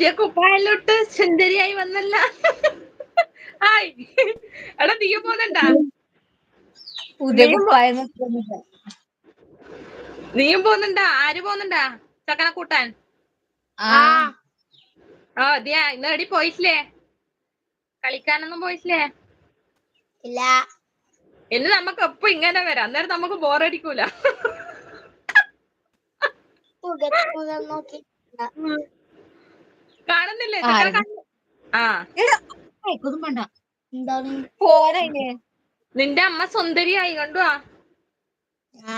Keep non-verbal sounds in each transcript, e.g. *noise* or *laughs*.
പുതിയ കുപ്പായിലോട്ട് സുന്ദരിയായി വന്നല്ല. ഹായ്. എടാ നീ പോകുന്നുണ്ടാ പുതിയ കുപ്പായം. നീയും പോകുന്നുണ്ടാ ആര് പോകുന്നുണ്ടാ ചക്കന കൂട്ടാൻ. ആ. ആ. അതെയാ. ഇന്ന് എടി പോയിട്ടില്ലേ? കളിക്കാനൊന്നും പോയിട്ടില്ലേ? ഇല്ല. ഇന്ന് നമുക്ക് എപ്പോ ഇങ്ങനെ വരാം? അന്നേരം നമുക്ക് ബോറടിക്കൂല നോക്കി. കാണുന്നില്ലേ. ആ വേണ്ട. നിന്റെ അമ്മ സുന്ദരിയായി കണ്ടുവാ ആ.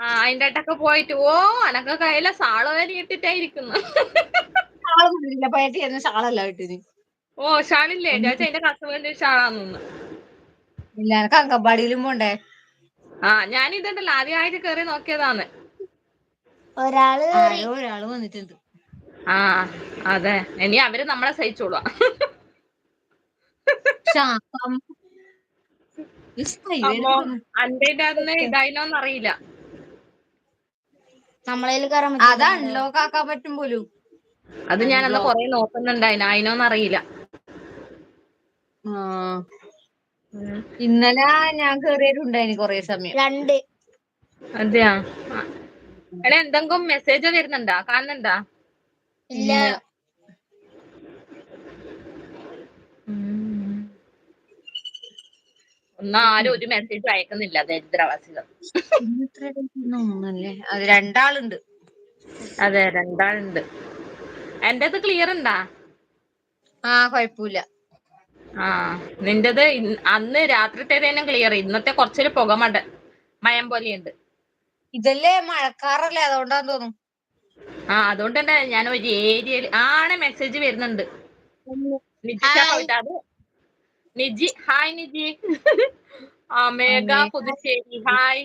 ആ അതിന്റെ അട്ടൊക്കെ പോയിട്ട് ഓ അനക്ക കയ്യിലെ സാളവേലി ഇട്ടിട്ടായിരിക്കുന്നു. ഓ ഷാളില്ലേ? ചേച്ചി അതിന്റെ കസവന്റെ ഷാളാന്നു ഇല്ല എനക്ക് അങ്കമ്പാടിയിലും പോണ്ടേ? ആ ഞാൻ ഇതുണ്ടല്ലോ ആദ്യമായിട്ട് കേറി നോക്കിയതാന്ന്. ഒരാൾ ഒരാൾ വന്നിട്ടുണ്ട്. ആ അതെ. ഇനി അവർ നമ്മളെ സഹിച്ചോളാം ഇതായിനോന്ന് അറിയില്ല. അത് അൺലോക്ക് ആക്കാൻ പറ്റും പോലും. അത് ഞാൻ അന്ന് കൊറേ നോക്കുന്നുണ്ടായിന് അതിനോന്ന് അറിയില്ല. ഇന്നലെ ഞാൻ കേറിയിട്ടുണ്ടായിന് കൊറേ സമയം. രണ്ട്. അതെയാ. എടാ എന്തെങ്കിലും മെസ്സേജ് വരുന്നുണ്ടാ? കാണുന്നുണ്ടാ? ഇല്ല. ഒന്നും ആരും ഒരു മെസ്സേജ് അയക്കുന്നില്ല ദരിദ്രവാസികൾ അത് രണ്ടാളുണ്ട്. അതെ രണ്ടാളുണ്ട്. എന്റേത് ക്ലിയർ ഉണ്ടാ? ആ കൊഴപ്പില്ല. ആ നിന്റേത് അന്ന് തന്നെ ക്ലിയർ ഇന്നത്തെ കുറച്ചൊരു പുക മട മയം പോലെയുണ്ട്. ഇതല്ലേ മഴക്കാറല്ലേ? അതുകൊണ്ടാന്ന് തോന്നുന്നു. ആ അതുകൊണ്ട് തന്നെ ഞാൻ ഒരു ഏരിയയിൽ ആണ് മെസ്സേജ് വരുന്നുണ്ട്. നിജി ഹായ്. നിജി ആ മേഘ അമേഘ. പുതുശ്ശേരി ഹായ്.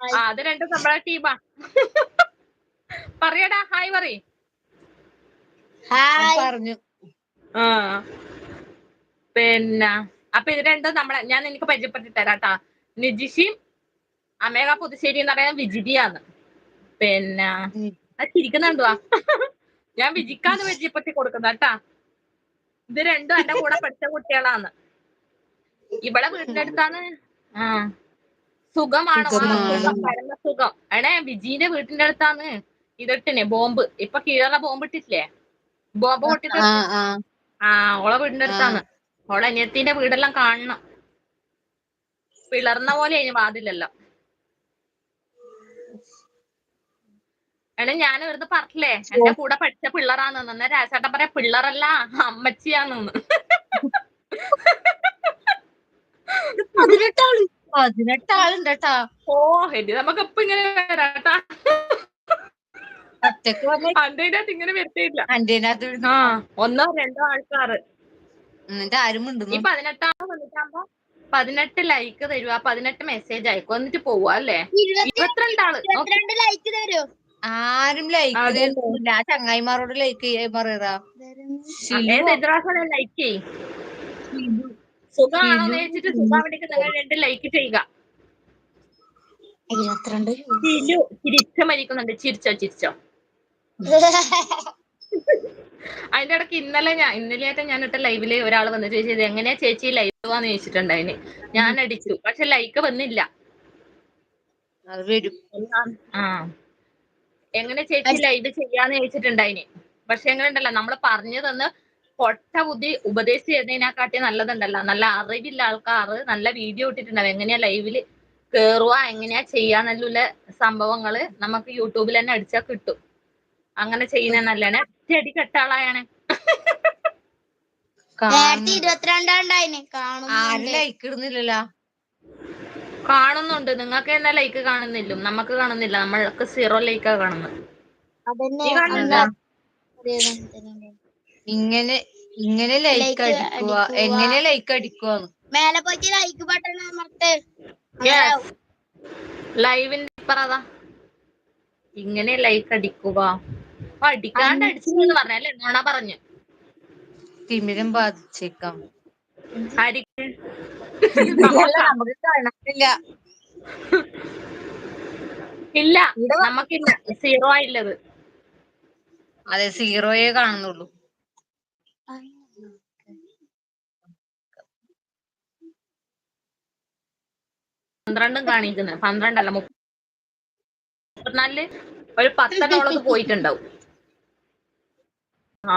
ആ അത് രണ്ടും നമ്മളെ ടീമാ പറയടാ ഹായ് പറയ്. പറഞ്ഞു. ആ. പിന്നെ അപ്പൊ ഇത് രണ്ടും നമ്മളെ ഞാൻ നിനക്ക് തരാം തരാട്ടാ. നിജിഷിയും അമേഘ പുതുശ്ശേരി എന്ന് പറയാൻ വിജിതിയാന്ന് പിന്നെ ഉം. ചിരിക്കുന്നുണ്ടോ ഞാൻ വിജിക്കാന്ന് പരിചയപ്പെട്ടി കൊടുക്കുന്ന കേട്ടാ. ഇത് രണ്ടും എന്റെ കൂടെ പഠിച്ച കുട്ടികളാന്ന്. ഇവിടെ വീടിന്റെ അടുത്താണ് ആ സുഖമാണ്? ആ, സുഖമാണ്. സുഖം. പരമ സുഖം. എടേ വിജീന്റെ വീട്ടിന്റെ അടുത്താണ് ഇതിട്ടിനെ ബോംബ്. ഇപ്പൊ കീഴറ ബോംബ് ഇട്ടിട്ടില്ലേ? ബോംബ് പൊട്ടിട്ട് ആ ആ. ആ ഓളെ വീടിന്റെ അടുത്താണ് ഓളെ അനിയത്തിന്റെ വീടെല്ലാം കാണണം. പിളർന്ന പോലെ അതിന് വാതിലെല്ലാം. എടാ ഞാൻ വെറുതെ പറഞ്ഞില്ലേ എന്റെ കൂടെ പഠിച്ച പിള്ളറാന്ന് എന്നാ രാജേട്ടൻ പറയാ പിള്ളറല്ല അമ്മച്ചിയാന്നു പതിനെട്ടാൾ പതിനെട്ടാളുണ്ട് കേട്ടാ ഓ എന്റെ നമുക്ക് ഇപ്പൊ ഇങ്ങനെ വരാട്ടാ. അന്റേനകത്ത് ഇങ്ങനെ വരുത്തിയില്ല അന്റേനകത്ത് ആ ഒന്നോ രണ്ടോ ആൾക്കാര്. എന്നിട്ട് ആരും ഈ പതിനെട്ടാമത് വന്നിട്ടാകുമ്പോ പതിനെട്ട് ലൈക്ക് തരുക പതിനെട്ട് മെസ്സേജ് അയക്കും എന്നിട്ട് പോവാ അല്ലേ? ഇരുപത്തി ഇരുപത്തിരണ്ടാൾ. ഇരുപത്തിരണ്ട് ലൈക്ക് തരൂ? ആരും ലൈക്ക് ചെയ്യുന്നില്ല ആ ചങ്ങായിമാരോട് ലൈക്ക് ചെയ്യാൻ എതിരാസനം ലൈക്ക് ചെയ്യും. സുഖമാണോന്ന് ചോദിച്ചിട്ട് സുഖാവിടേക്ക് നിങ്ങൾ രണ്ട് ലൈക്ക് ചെയ്യുക. ഇരുപത്തിരണ്ട് ചിരു ചിരിച്ച മരിക്കുന്നുണ്ട്? ചിരിച്ചോ ചിരിച്ചോ? *laughs* അതിന്റെ ഇടയ്ക്ക് ഇന്നലെ ഞാൻ ഇന്നലെയായിട്ട് ഞാൻ ഇട്ട ലൈവിൽ ഒരാൾ വന്ന് ചോദിച്ചത് എങ്ങനെയാ ചേച്ചി ലൈവ് പോവാന്ന് ചോദിച്ചിട്ടുണ്ടായിന് ഞാൻ അടിച്ചു. പക്ഷെ ലൈക്ക് വന്നില്ല. ആ. എങ്ങനെ ചേച്ചി ലൈവ് ചെയ്യാന്ന് ചോദിച്ചിട്ടുണ്ടായിന്. പക്ഷെ എങ്ങനെ ഉണ്ടല്ലോ നമ്മൾ പറഞ്ഞു തന്ന് പൊട്ട ബുദ്ധി ഉപദേശിച്ച് തരുന്നതിനെക്കാട്ടി നല്ലതുണ്ടല്ലോ. നല്ല അറിവില്ല ആൾക്കാർ നല്ല വീഡിയോ ഇട്ടിട്ടുണ്ടാവും. എങ്ങനെയാ ലൈവിൽ കേറുക എങ്ങനെയാ ചെയ്യാന്നുള്ള സംഭവങ്ങൾ നമുക്ക് യൂട്യൂബിൽ തന്നെ അടിച്ചാ കിട്ടും. അങ്ങനെ ചെയ്യുന്ന നല്ലതാണ്. ചെടി കെട്ടാളായാണ് നേരത്തെ കാണും ആരും ലൈക്ക് ഇടുന്നില്ലല്ലോ കാണുന്നുണ്ട്. നിങ്ങൾക്ക് എന്നാ ലൈക്ക് കാണുന്നില്ല. നമുക്ക് കാണുന്നില്ല. നമ്മൾക്ക് സീറോ ലൈക്കാ കാണുന്നത്? ഇങ്ങനെ ഇങ്ങനെ ലൈക്ക് അടിക്കുക. എങ്ങനെ ലൈക്ക് അടിക്കുക മേലെ പോയിട്ട് ലൈക്ക് ബട്ടൺ അമർത്ത്. ലൈവിന്റെ ഇപ്പറതാ ഇങ്ങനെ ലൈക്ക് അടിക്കുക അടിക്കാണ്ട് അടിച്ചെന്ന് പറഞ്ഞല്ലേ നോണ പറഞ്ഞു. തിമിരം ബാധിച്ചേക്കാം. നമുക്ക് കാണാനില്ല. ഇല്ല നമുക്കില്ല. സീറോ ആയില്ലത്. അതെ സീറോയെ കാണുന്നുള്ളൂ. പന്ത്രണ്ടും കാണിക്കുന്നത് പന്ത്രണ്ടല്ല മുപ്പത്തിനാലിൽ ഒരു പത്തെണ്ണോളത് പോയിട്ടുണ്ടാവും. ആ.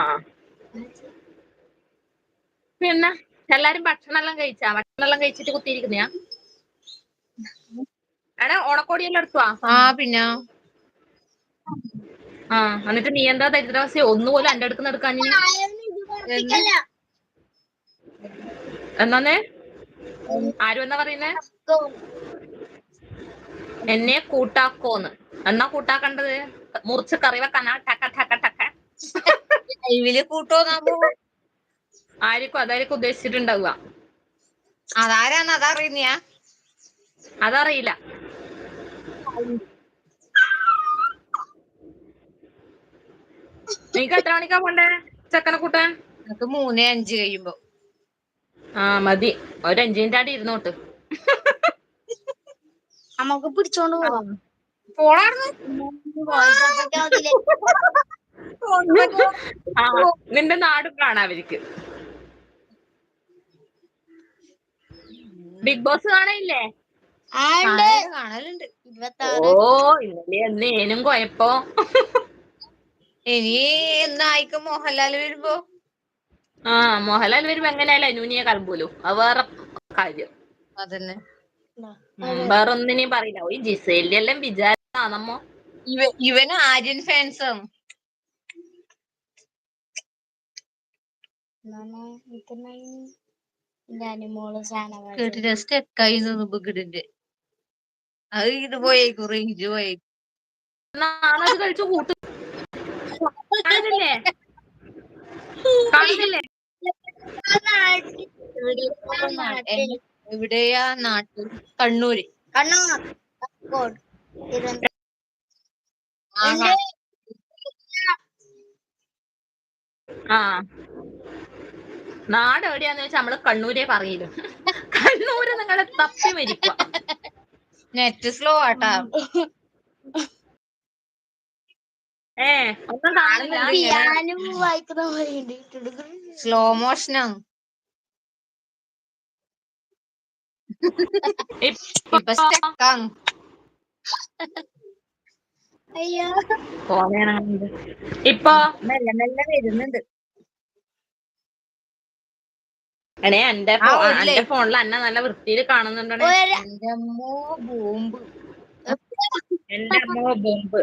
പിന്നെ? എല്ലാരും ഭക്ഷണം എല്ലാം കഴിച്ചാ? ഭക്ഷണം എല്ലാം കഴിച്ചിട്ട് കുത്തിയിരിക്കുന്നയാ? എടാ ഓണക്കോടിയെല്ലാം എടുത്തുവാ ആ പിന്നെ. ആ എന്നിട്ട് നീ എന്താ ദരിദ്രാവസ്ഥ ഒന്നുപോലും എന്റെ അടുക്കുന്ന എടുക്കാൻ എന്നാന്നേ? ആരും എന്നാ പറയുന്നേ? എന്നെ കൂട്ടാക്കോന്ന്. എന്നാ കൂട്ടാക്കണ്ടത്? മുറിച്ച് കറി വെക്കാനാ? ടക്ക ടക്ക ടക്ക. ലൈവിൽ കൂട്ടോന്നാകുമ്പോ ആയിരിക്കും അതായിരിക്കും ഉദ്ദേശിച്ചിട്ടുണ്ടാവുക. അതാരാന്ന് അതറിയുന്നയാ? അതറിയില്ല. നീക്ക് എത്ര മണിക്കാ പോണ്ടേ ചെക്കനെ കൂട്ടാൻ? നിനക്ക് മൂന്നേ അഞ്ച് കഴിയുമ്പോ. ആ മതി. ഒരു അഞ്ചിന്റെ അടി ഇരുന്നോട്ട് നമുക്ക് പിടിച്ചോണ്ട് പോവാം. ആ നിന്റെ നാടും കാണാം അവർക്ക്. ബിഗ് ബോസ് ഉണ്ട്. കാണലുണ്ട്, ഓ ഇന്നലെ ഇന്നലെ ഏനും കൊയപ്പോ. ഇനി എന്നായിക്കും മോഹൻലാൽ വരുമ്പോ. ആ മോഹൻലാൽ വരുമ്പോ എങ്ങനെയല്ല അനൂനിയെ കളമ്പൂലു അത് വേറെ കാര്യം. അതന്നെ. ഉം, വേറെ ഒന്നിനെയും പറയില്ല. ഈ ജിസേലിന്റെ എല്ലാം വിചാരിച്ചാണമ്മോ ഇവ ഇവൻ ആര്യൻ മോൾ ഷാനവാസ് കേട്ടിട്ട് സ്റ്റെക്കായി ബുക്കിടിന്റെ അത് ഇത് പോയേക്കും റേഞ്ച് പോയേക്കും. നാണത് കഴിച്ചു കൂട്ടു കാണുന്നില്ലേ? കാണുന്നില്ലേ? നാട്ടിൽ എവിടെയാ നാട്ടിൽ? കണ്ണൂര്. കണ്ണൂർ. ആ. നാട് എവിടെയാന്ന് വെച്ചാൽ നമ്മൾ കണ്ണൂരെ പറയില്ല. കണ്ണൂര് നിങ്ങളെ തപ്പി മരിക്കുക നെറ്റ് സ്ലോ ആട്ടാ. ഏ ഒന്നും കാണുന്നില്ല. സ്ലോ മോഷനാ ഇപ്പൊ മെല്ലെ മെല്ലെ വരുന്നുണ്ട്. എടേ എന്റെ ആ, ഫോ- ഇല്ലേ. എന്റെ ഫോണിൽ എന്നെ നല്ല വൃത്തിയിൽ കാണുന്നുണ്ടേ എന്റമ്മോ ബോംബ്. എന്റെ അമ്മ ബോംബ്.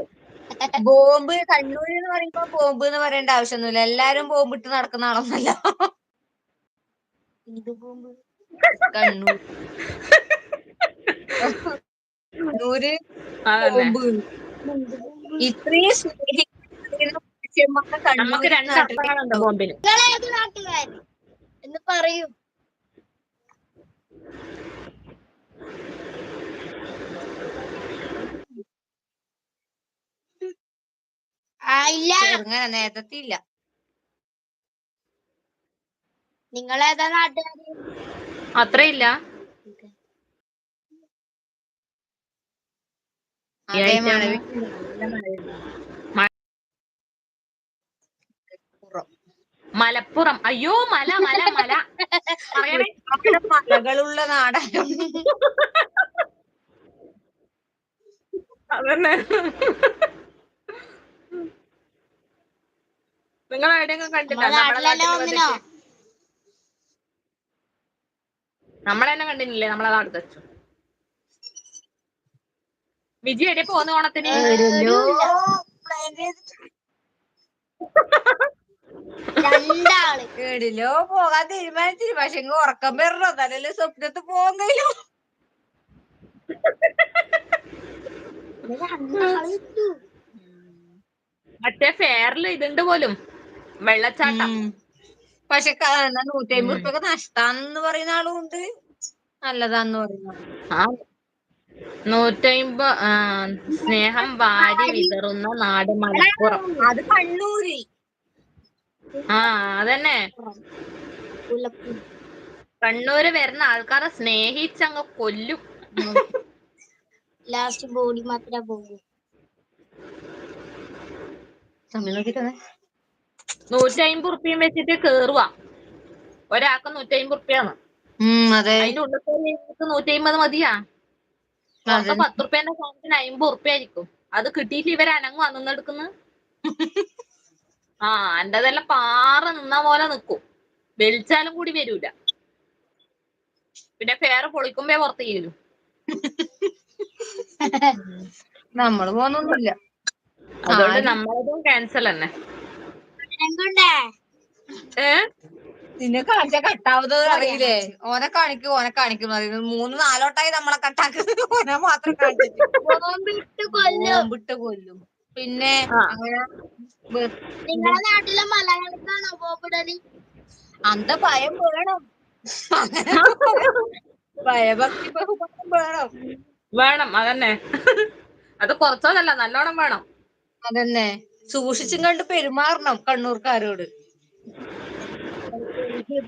*laughs* ബോംബ് കണ്ണൂര് എന്ന് പറയുമ്പോ ബോംബ് എന്ന് പറയേണ്ട ആവശ്യമൊന്നുമില്ല. എല്ലാരും ബോംബ് ഇട്ട് നടക്കുന്ന ആളൊന്നല്ല. ഇത് ബോംബ്? കണ്ണൂർ കണ്ണൂര് അതന്നെ ബോംബ്. ഇത്രയും സ്നേഹിക്കുന്ന മനുഷ്യന്മാരെ നമുക്ക് രണ്ട് നാട്ടിൽ അർത്ഥങ്ങളുണ്ട് ബോംബിന്? നാട്ടുകാരൻ എന്ന് പറയും. ഇല്ല. ചെറുങ്ങനെ നേരത്തെ ഇല്ല നിങ്ങളേതാ നാട്ടുകാരൻ അത്രയില്ല. ഇല്ല അതേ മഴ മലപ്പുറം. അയ്യോ മല മല മല. മലകളുള്ള നാടാണ് അതന്നെ. നിങ്ങൾ എവിടെയെങ്കിലും നമ്മളെന്നെ കണ്ടില്ലേ നമ്മളെ നാട് വെച്ചു വിജി എവിടെ പോന്ന് ഓണത്തിന്? *laughs* രണ്ടാൾ. എടിലോ പോകാൻ തീരുമാനിച്ചില്ല പക്ഷെ ഇങ്ങ് ഉറക്കം വരണോ? തലല്ലേ സ്വപ്നത്ത് പോകാൻ കഴിയും. മറ്റേ ഫെയറിൽ ഇതുണ്ട് പോലും. വെള്ളച്ചാട്ടം. പക്ഷെ നൂറ്റി അമ്പത് റുപ്യൊക്കെ നഷ്ടാന്ന് പറയുന്ന ആളും ഉണ്ട്. നല്ലതാന്ന് പറയുന്ന ആളും ഉണ്ട്. ആ നൂറ്റമ്പ ആ, സ്നേഹം വാരി വിതറുന്ന നാട് മലപ്പുറം. അത് കണ്ണൂര് ആ അതന്നെ. കണ്ണൂര് വരുന്ന ആൾക്കാരെ സ്നേഹിച്ചങ്ങ് കൊല്ലും. ലാസ്റ്റ് ബോഡി മാത്രമേ പോകൂ നൂറ്റി അമ്പത് ഉറുപ്പ്യം വെച്ചിട്ട് കേറുക ഒരാൾക്ക് നൂറ്റി അമ്പത് അതെ. അതിന്റെ ഉള്ളിൽ നൂറ്റി അമ്പത് മതിയാ. പത്ത് റുപ്യന്റെ സാധനത്തിന് അമ്പത് റുപ്യ ആയിരിക്കും അത് കിട്ടിയിട്ട് ഇവർ അനങ്ങും അന്നെടുക്കുന്നു ആ എന്റെതെല്ലാം പാറ നിന്ന പോലെ നിക്കും. വലിച്ചാലും കൂടി വരൂല. പിന്നെ പേര് പൊളിക്കുമ്പേ പുറത്ത് ചെയ്യലു നമ്മൾ പോന്നൊന്നുമില്ല. അതുകൊണ്ട് നമ്മളതും ക്യാൻസൽ തന്നെ. നിന്നെ കാണിച്ച കട്ടാവുന്നത് അറിയില്ലേ? ഓനെ കാണിക്കും ഓനെ കാണിക്കും മൂന്ന് നാലോട്ടായി നമ്മളെ കട്ടാക്കുന്നത്. ഓനെ മാത്രം കാണിച്ചു വിട്ട് കൊല്ലും. വിട്ട് കൊല്ലും. പിന്നെ ആ. അങ്ങനെ വെ- നിങ്ങളെ നാട്ടിലെ മലയാളിക്കാണോ ബോംബിടൽ? അന്ത ഭയം വേണം. ഭയഭക്തി ബഹുമാനം വേണം. വേണം അതന്നെ. അത് കുറച്ചോന്നല്ല നല്ലോണം വേണം. അതന്നെ. സൂക്ഷിച്ചും കണ്ട് പെരുമാറണം കണ്ണൂർക്കാരോട്.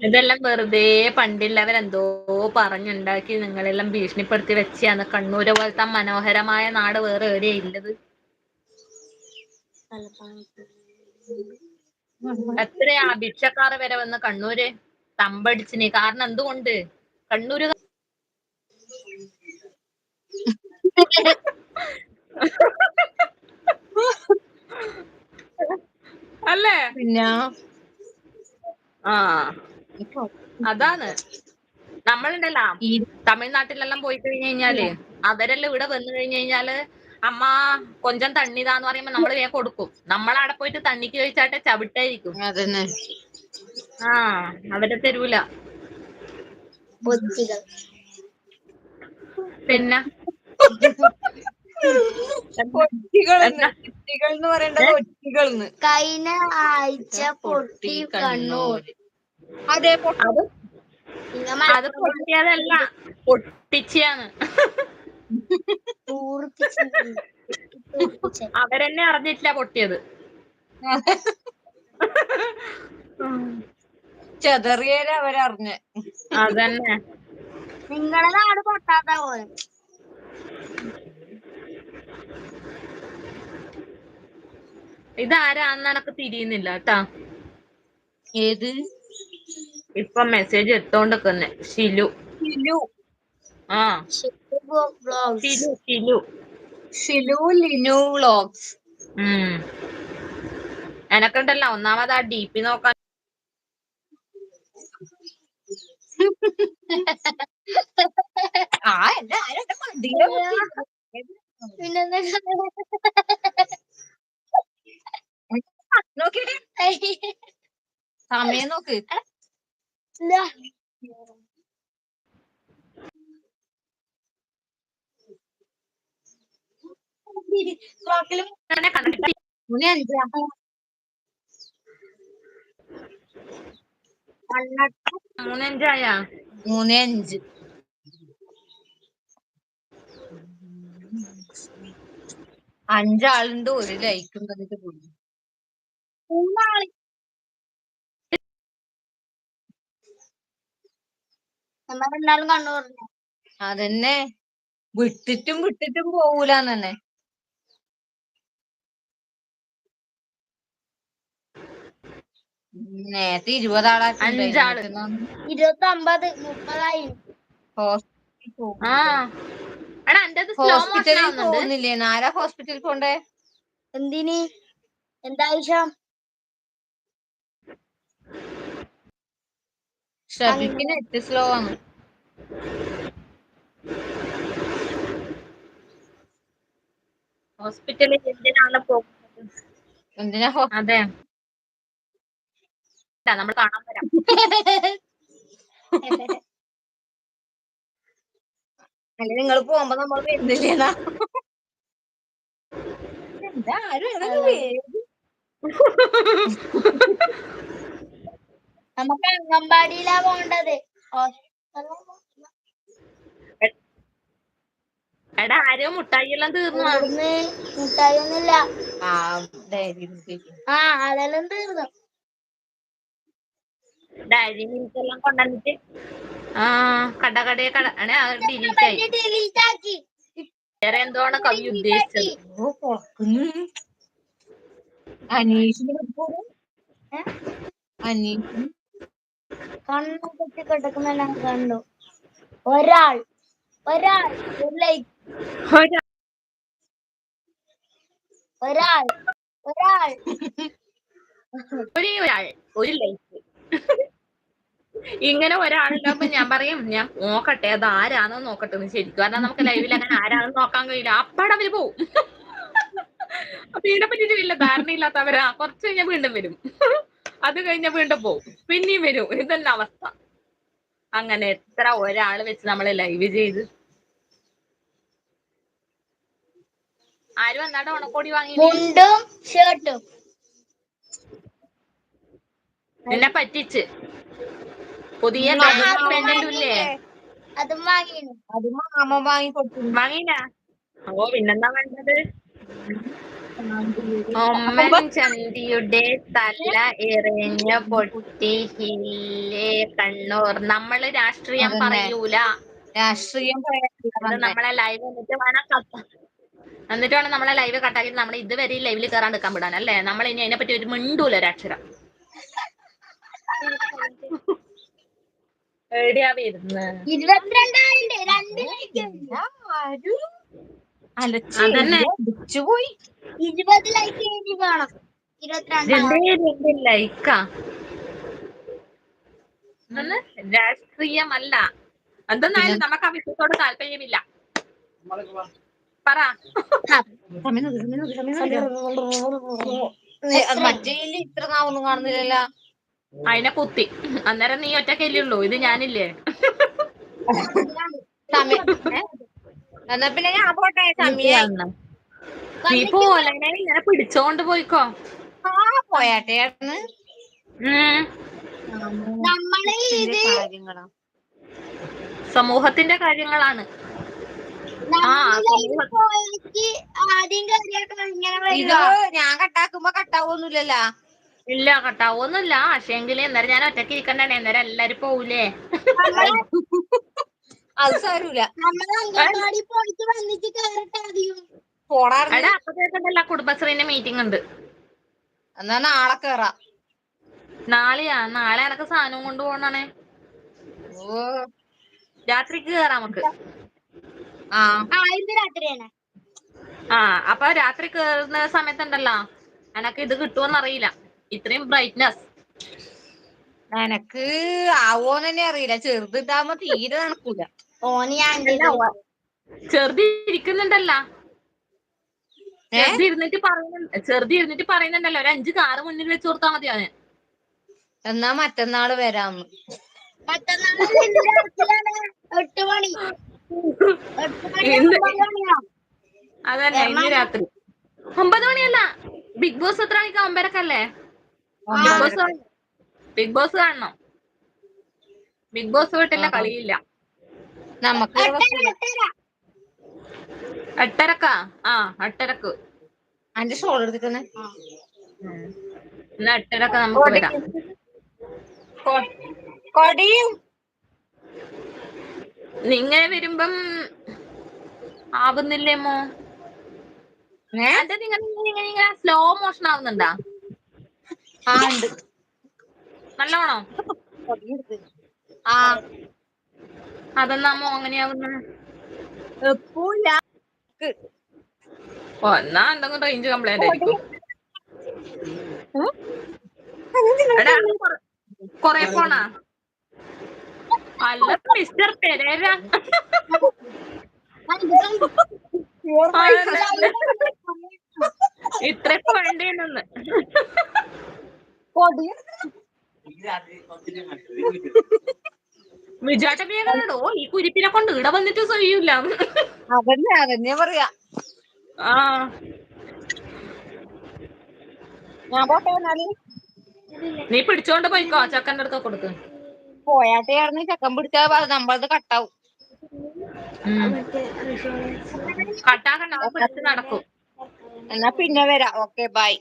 ഇതെല്ലാം വെറുതെ പണ്ടുള്ളവരെന്തോ പറഞ്ഞുണ്ടാക്കി നിങ്ങളെല്ലാം ഭീഷണിപ്പെടുത്തി വെച്ചാണ് കണ്ണൂര് പോലത്തെ മനോഹരമായ നാട് വേറെ എവിടെയാ ഇല്ലത്? എത്രയാ ഭിക്ഷക്കാറ് വരെ വന്ന് കണ്ണൂര് തമ്പടിച്ചിന്? കാരണം എന്തുകൊണ്ട്? കണ്ണൂര് അല്ലേ? പിന്നെ ആ അതാണ്. നമ്മളുണ്ടല്ലോ ഈ തമിഴ്നാട്ടിലെല്ലാം പോയി കഴിഞ്ഞു കഴിഞ്ഞാൽ അവരെല്ലാം ഇവിടെ വന്നു കഴിഞ്ഞു കഴിഞ്ഞാൽ അമ്മ കൊഞ്ചം തണ്ണിതാന്ന് പറയുമ്പോ നമ്മൾ വേഗം കൊടുക്കും. നമ്മളവിടെ പോയിട്ട് തണ്ണിക്ക് ചോദിച്ചാട്ടെ ചവിട്ടായിരിക്കും. അതന്നെ. ആ അവരെ തരൂല പിന്നെ? കഴിഞ്ഞ ആഴ്ച പൊട്ടി കണ്ണൂർ. അതെ പൊട്ടി അത് അത് പൊട്ടിയതല്ല പൊട്ടിച്ചാണ് അവരെന്നെ അറിഞ്ഞിട്ടില്ല പൊട്ടിയത്. ചെതറിയൽ അവരറിഞ്ഞ്. അതന്നെ. നിങ്ങളെ നാട് പൊട്ടാത്ത പോലെ. ഇതാരാന്ന് എനക്ക് തിരിയുന്നില്ല കേട്ടാ. ഏത്? ഇപ്പൊ മെസ്സേജ് എടുത്തോണ്ടിരിക്കുന്നെ ഷിലു. ഷിലു. ആ. ഷിലു ഷിലു ഷിലു ലിനു വ്ളോഗ്സ് എനക്കുണ്ടല്ലോ ഒന്നാമത് *laughs* ആ ഡി പി നോക്കാൻ. ആ എന്റെ മടിയിലെ പിന്നെന്താ? നോക്കിയിട്ട് *laughs* സമയം നോക്ക്. ക്ലോക്കിലും മൂന്ന് അഞ്ചാ മൂന്നഞ്ചായ അഞ്ചാളുണ്ട് ഒരു ലൈക്കും തന്നിട്ട് പോയി. മൂന്നാൾ നമ്മൾ രണ്ടാളും കണ്ണൂർ അതന്നെ. വിട്ടിട്ടും വിട്ടിട്ടും പോവൂലെന്ന് നേരത്തെ ഇരുപതാളെ. ഇരുപത്തി ഒമ്പത് മുപ്പതായി. ഹോസ്പിറ്റലിൽ പോകുന്നില്ലേ? ആരാ ഹോസ്പിറ്റലിൽ പോണ്ടേ? എന്തിന്? എന്താവശ്യം ശ്രദ്ധിക്ക് നെറ്റ് സ്ലോ ആണ്. ഹോസ്പിറ്റലിൽ എന്തിനാണ് പോകുന്നത്? എന്തിനാ അതെ. നമ്മൾ കാണാൻ വരാം. അല്ലെ നിങ്ങൾ പോകുമ്പോ നമ്മൾ വരുന്നില്ലേന്നാ എന്താ ആരും. നമുക്ക് അംഗൻവാടിയിലാ പോണ്ടത് എടാ ആരോ മുട്ടായി എല്ലാം തീർന്നു മുട്ടായി ഒന്നുമില്ല ആ അതെല്ലാം തീർന്നു. ഡയറി കൊണ്ടുവന്നിട്ട് ആ കട കടയെ കട. ഡിലീറ്റ് ആയി. വേറെ കവി ഉദ്ദേശിച്ചത്? കണ്ണു കുത്തി കിടക്കുന്ന കണ്ടു. ഒരാൾ ഒരാൾ ഒരാൾ ഒരാൾ. *laughs* ഒരു ഒരാൾ ഒരു ലൈഫ് ഇങ്ങനെ ഒരാളുണ്ടാകുമ്പോ ഞാൻ പറയും ഞാൻ നോക്കട്ടെ അത് ആരാണെന്ന് നോക്കട്ടെ എന്ന് ശരിക്കും. കാരണം നമുക്ക് ലൈവിൽ അങ്ങനെ ആരാണെന്ന് നോക്കാൻ കഴിയില്ല. അപ്പാടെ അവർ പോവും. അപ്പൊ ഇതിനെ പറ്റിട്ട് വലിയ ധാരണയില്ലാത്തവരാ കുറച്ച് കഴിഞ്ഞാൽ വീണ്ടും വരും. അത് കഴിഞ്ഞാ വീണ്ടും പോവും. പിന്നെയും വരും. ഇതന്നെ അവസ്ഥ. അങ്ങനെ എത്ര ഒരാൾ വെച്ച് നമ്മൾ ലൈവ് ചെയ്ത്. ആര് എന്നാണ്ട് ഉണക്കോടി വാങ്ങി മുണ്ടും ഷർട്ടും നിന്നെ പറ്റിച്ച്. പുതിയ അത് അതും മാമ വാങ്ങി കൊടുത്തു ഓ പിന്നെന്താ വേണ്ടത്? ഒമ്മൻ ചന്തിയുടെ തല എറിഞ്ഞ പൊട്ടി ഹില്ലേ കണ്ണൂർ. നമ്മൾ രാഷ്ട്രീയം. പറയൂല. രാഷ്ട്രീയം. നമ്മളെ ലൈവ് എന്നിട്ട് വേണം കത്ത എന്നിട്ട് വേണം നമ്മളെ ലൈവ് കട്ടാക്കി നമ്മൾ ഇതുവരെ ഈ ലൈവിൽ കയറാൻ നിൽക്കാൻ വിടാൻ അല്ലേ? നമ്മൾ ഇനി അതിനെ പറ്റി ഒരു മിണ്ടൂല ഒരക്ഷരം. എവിടെയാ വരുന്നത് ഇരുപത്തിരണ്ടായിരം രണ്ട് ലൈക്ക് ഇരുപത് ലൈക്ക് വേണം. ലൈക്കാ. രാഷ്ട്രീയമല്ല. എന്തെന്നായാലും നമുക്ക് ആ വിഷയത്തോട് താല്പര്യമില്ല. പറ. മറ്റേ ഇത്ര നാവൊന്നും കാണുന്നില്ലല്ലോ. അതിനെ കുത്തി. അന്നേരം നീ ഒറ്റക്കല്ലേ ഉള്ളൂ. ഇത് ഞാനില്ലേ? സമയം. ഏ? എന്നാ പിന്നെ ഞാൻ പോട്ടെ സമയായി നീ പോലെ ഇങ്ങനെ പിടിച്ചോണ്ട് പോയിക്കോ. ആ പോയാട്ടെ സമൂഹത്തിന്റെ കാര്യങ്ങളാണ്. ഇത് ഞാൻ കട്ടാക്കുമ്പോ കട്ടാവൊന്നുമില്ലല്ലോ. ഇല്ല കട്ടാവൊന്നുമില്ല പക്ഷേങ്കിൽ അന്നേരം ഞാൻ ഒറ്റയ്ക്ക് ഇരിക്കണ്ടേ അന്നേരം എല്ലാരും പോവൂലേ? *laughs* അത് സാരൂല നമ്മൾ അംഗൻവാടി പോയിട്ട് വന്നിട്ട് കുടുംബശ്രീന്റെ മീറ്റിംഗ് ഉണ്ട്. എന്നാ നാളെ കേറാ. നാളെയാ? നാളെ അനക്ക് സാധനം കൊണ്ട് പോകണേ ഓ. രാത്രിക്ക് കേറാം നമുക്ക്. ആ. ആ ഇന്ന് രാത്രിയാണ്. ആ അപ്പൊ രാത്രി കേറുന്ന സമയത്തുണ്ടല്ലോ. അനക്ക് ഇത് കിട്ടുമോന്ന് അറിയില്ല ഇത്രയും ബ്രൈറ്റ്നസ് നിനക്ക് ആവോന്ന് തന്നെ അറിയില്ല ചെറുതിട്ടാകുമ്പോ തീരെ നടക്കൂല. ഓന് ഞാൻ ചെറുതി ഇരിക്കുന്നുണ്ടല്ല. ഏ? ചെറുതി ഇരുന്നിട്ട് പറയുന്നുണ്ട്. ചെറുതി ഇരുന്നിട്ട് പറയുന്നുണ്ടല്ലോ. ഒരു അഞ്ച് കാറ് മുന്നിൽ വെച്ച് കൊടുത്താ മതി അവന്? എന്നാ മറ്റന്നാൾ വരാം. അതന്നെ ഇന്ന് രാത്രി. ഒമ്പത് മണിയല്ല. ബിഗ് ബോസ് എത്ര മണിക്ക്? ഒമ്പരക്കല്ലേ ബിഗ് ബോസ് കാണണം. ബിഗ് ബോസ് കാണണം. ബിഗ് ബോസ് വീട്ടിലെ ആ. കളിയില്ല. നമുക്ക് എട്ടരക്കാ? ആ എട്ടരക്ക്. അന്റെ ഷോൾ എടുത്തിട്ട് എന്നാ എട്ടരക്ക് നമുക്ക് വരാം കൊടിയും. നിങ്ങനെ വരുമ്പം ആവുന്നില്ലേമോ അതെ നിങ്ങൾ ഇങ്ങനെ സ്ലോ മോഷൻ ആവുന്നുണ്ടാ? ആ ഉണ്ട്. നല്ലോണോ? ആ. ആ അതെന്നാമോ അങ്ങനെയാവുന്ന ഓ എന്നാ എന്തെങ്കിലും റേഞ്ച് കംപ്ലൈന്റ് ആയിരിക്കും. എടാ കൊറേ പോണാ അല്ല മിസ്റ്റർ പെരേര. ഇത്രയൊക്കെ വേണ്ടേന്ന് വിചാട്ടോ ഈ കുരിപ്പിനെ കൊണ്ട് ഇവിടെ വന്നിട്ട് സഹിയില്ല അതന്നെ അതന്നെ പറയാ. ആ. ഞാൻ പോട്ടെ എന്നാൽ. നീ പിടിച്ചോണ്ട് പോയിക്കോ ചക്കന്റെ അടുക്ക കൊടുക്ക്. പോയാട്ടെ ചക്കൻ പിടിച്ചാ നമ്മളത് കട്ടാവും. കട്ടാക്കണ്ട പിടിച്ച് നടക്കും. എന്നാ പിന്നെ വരാം. Okay bye.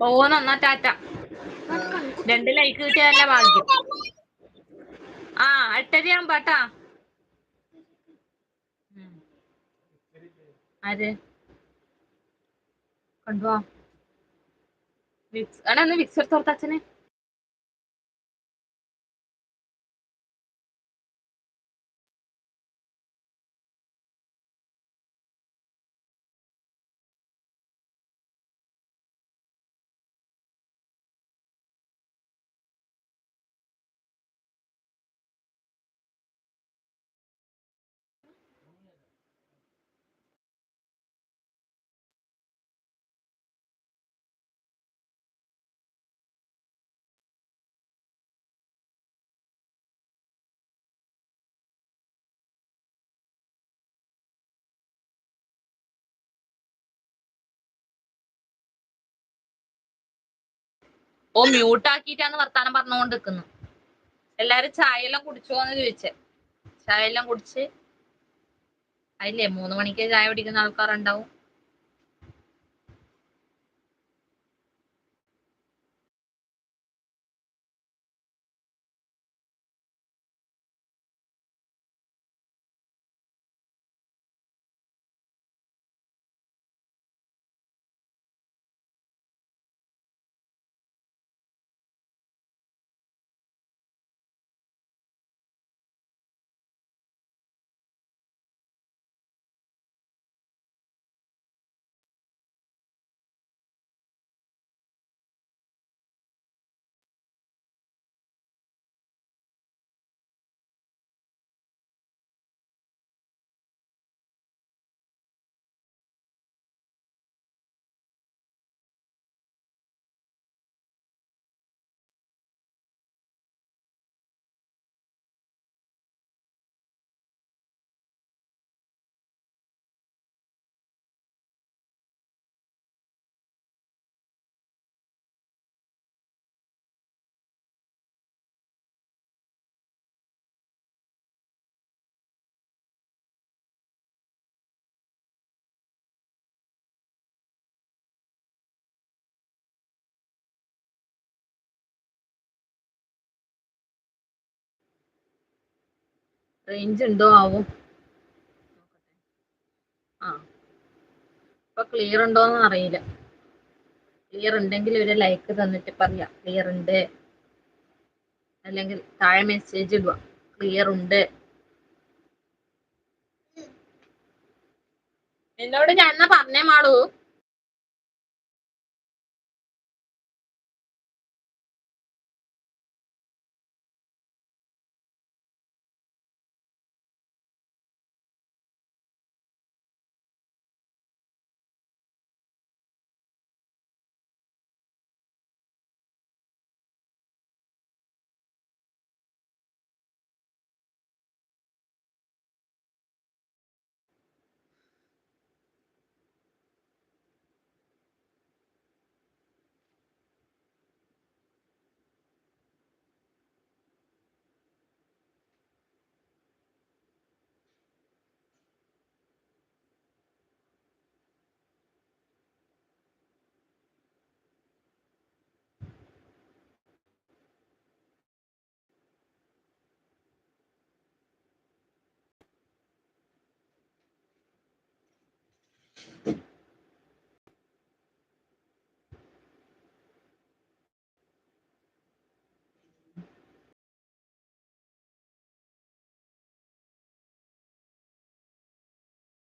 ഓ നന്നാ ടാറ്റ. രണ്ട് ലൈക്ക് കിട്ടിയതല്ല ഭാഗ്യം. ആ പാട്ടാ ആര്? കൊണ്ടുപോവാ വിക്സ് എടാ ഒന്ന് വിക്സ് എടുത്തോർത്ത് ഓ മ്യൂട്ട് ആക്കിയിട്ടാണ് വർത്താനം പറഞ്ഞുകൊണ്ട് നിൽക്കുന്നു എല്ലാരും ചായ എല്ലാം കുടിച്ചോന്ന് ചോദിച്ചേ. ചായ എല്ലാം കുടിച്ച്. അതില്ലേ മൂന്ന് മണിക്ക് ചായ കുടിക്കുന്ന ആൾക്കാരുണ്ടാവും. റേഞ്ച് ഉണ്ടോ ആവും? ആ. ഇപ്പൊ ക്ലിയർ ഉണ്ടോന്ന് അറിയില്ല. ക്ലിയർ ഉണ്ടെങ്കിൽ ഒരു ലൈക്ക് തന്നിട്ട് പറയാം. ക്ലിയർ ഉണ്ട്. അല്ലെങ്കിൽ താഴെ മെസ്സേജ് ഇടുക. ക്ലിയർ ഉണ്ട്. എന്നോട് ഞാൻ പറഞ്ഞേ മാളൂ?